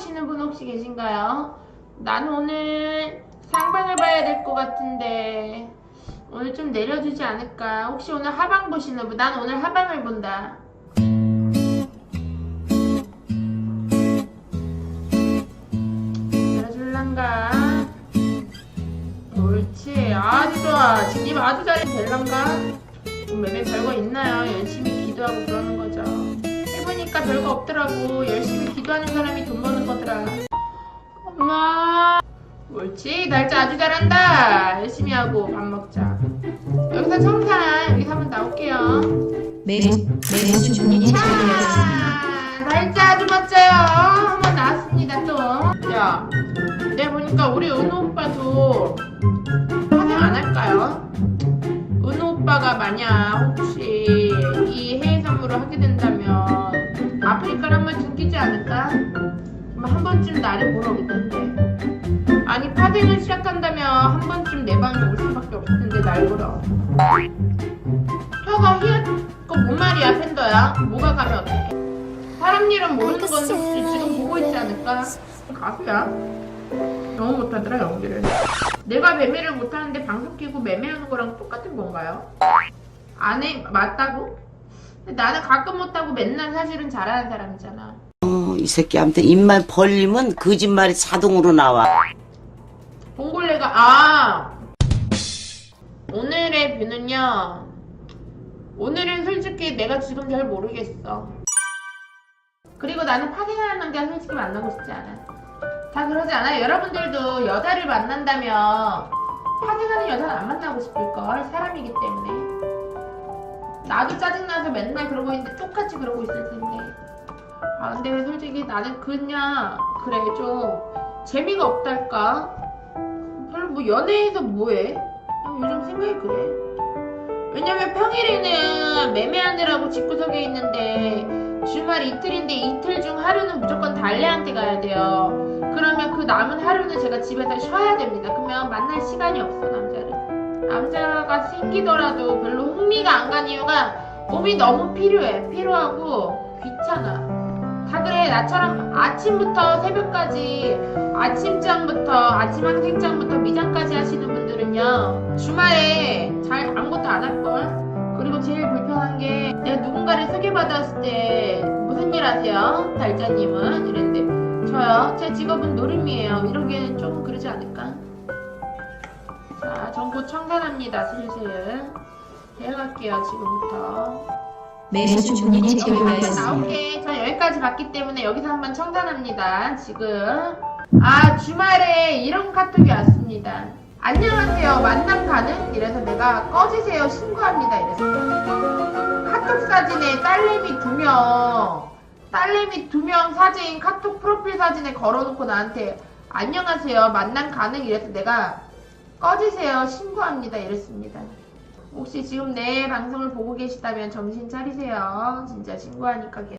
보시는 분 혹시 계신가요? 난 오늘 상방을 봐야 될 것 같은데 오늘 좀 내려주지 않을까? 혹시 오늘 하방 보시는 분? 난 오늘 하방을 본다. 내려줄란가? 옳지. 아주 좋아. 진입 아주 잘해. 될란가? 매매 별거 있나요? 열심히 기도하고. 해 보니까 별거 없더라고. 열심히 기도하는 사람이 돈 버는 거더라. 엄마. 옳지. 날짜 아주 잘한다. 열심히 하고 밥 먹자. 여기서 청산. 여기서 한번 나올게요. 매, 매수 주문이 날짜 아주 멋져요. 한번 나왔습니다 또. 야, 내가 보니까 우리 은호 오빠도 화생 안 할까요? 은호 오빠가 만약 혹시 이 해외 선물을 하게 된다면 한번 등기지 않을까? 그럼 한 번쯤 나를 보러 올 텐데. 아니 파생을 시작한다면 한 번쯤 내 방에 올 수밖에 없을 텐데 날 보러. 혀가 휘었. 그뭔 말이야 팬더야? 뭐가 가면 어떡해? 사람 일은 모르는 건 혹시 지금 보고 있지 않을까? 가수야. 너무 못하더라 연기를. 내가 매매를 못하는데 방송 끼고 매매하는 거랑 똑같은 건가요? 안 해? 맞다고? 나는 가끔 못하고 맨날 사실은 잘하는 사람이잖아. 어, 이 새끼한테 입만 벌리면 거짓말이 자동으로 나와. 봉골레가 아 오늘의 뷰는요. 오늘은 솔직히 내가 지금 잘 모르겠어. 그리고 나는 파생하는 남자 솔직히 만나고 싶지 않아. 다 그러지 않아요? 여러분들도 여자를 만난다면 파생하는 여자는 안 만나고 싶을걸 사람이기 때문에. 나도 짜증나서 맨날 그러고 있는데 똑같이 그러고 있을 텐데. 아 근데 솔직히 나는 그냥 그래 좀 재미가 없달까? 별로 뭐 연애해서 뭐해? 어, 요즘 생각이 그래. 왜냐면 평일에는 매매하느라고 집구석에 있는데 주말 이틀인데 이틀 중 하루는 무조건 달래한테 가야 돼요. 그러면 그 남은 하루는 제가 집에서 쉬어야 됩니다. 그러면 만날 시간이 없어 남자를. 남자가 생기더라도 별로 흥미가 안 간 이유가 몸이 너무 필요해. 필요하고 귀찮아. 다 그래 나처럼 아침부터 새벽까지 아침장부터 아침 항생장부터 미장까지 하시는 분들은요 주말에 잘 아무것도 안 할걸 그리고 제일 불편한 게 내가 누군가를 소개받았을 때 무슨 일 하세요? 달자님은 이랬는데 저요? 제 직업은 노름이에요 이러기에는 조금 그러지 않을까? 자 정보 청산합니다 슬슬 대응할게요 지금부터 매수 여기서 체결되었습니다. 나올게. 저 여기까지 봤기 때문에 여기서 한번 청산합니다. 지금. 아, 주말에 이런 카톡이 왔습니다. 안녕하세요. 만남 가능? 이래서 내가 꺼지세요. 신고합니다. 이랬어. 카톡 사진에 딸내미 두 명, 딸내미 두 명 사진 카톡 프로필 사진에 걸어놓고 나한테 안녕하세요. 만남 가능? 이래서 내가 꺼지세요. 신고합니다. 이랬습니다. 혹시 지금 내 방송을 보고 계시다면 정신 차리세요. 진짜 신고하니까.